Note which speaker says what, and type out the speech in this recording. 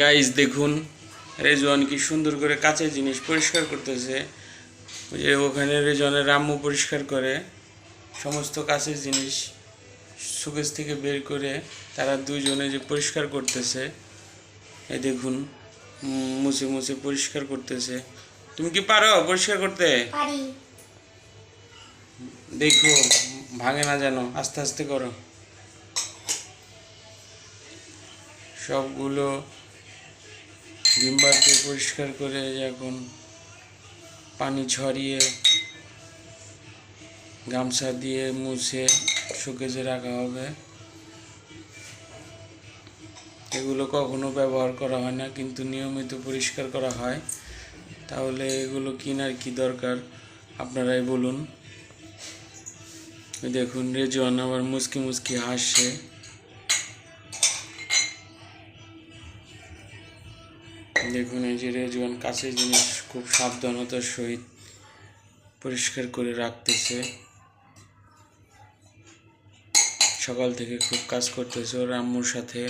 Speaker 1: Guys দেখুন রেজওয়ান কি সুন্দর করে কাঁচের জিনিস পরিষ্কার করতেছে। যে ওখানে রেজওয়ানের রাম্মু পরিষ্কার করে সমস্ত কাঁচের জিনিস সুকেশ থেকে বের করে তারা দুজনে যে পরিষ্কার করতেছে এই দেখুন মুছে মুছে পরিষ্কার করতেছে। তুমি কি পারো পরিষ্কার করতে? দেখো ভাঙে না যেন আস্তে আস্তে করো। সবগুলো ভিমবারকে পরিষ্কার করে এখন পানি ছড়িয়ে গামছা দিয়ে মুছে শুকেজে রাখা হবে। এগুলো কখনো ব্যবহার করা হয় না, কিন্তু নিয়মিত পরিষ্কার করা হয়। তাহলে এগুলো কেনার কি দরকার? আপনারাই বলুন। দেখুন, রেজওয়ান আবার মুসকি মুসকি হাসছে। দেখুন, এই যে রেজওয়ান কাছের জিনিস খুব সাবধানতার সহিত পরিষ্কার করে রাখতেছে। সকাল থেকে খুব কাজ করতেছে ওর আম্মুর সাথে।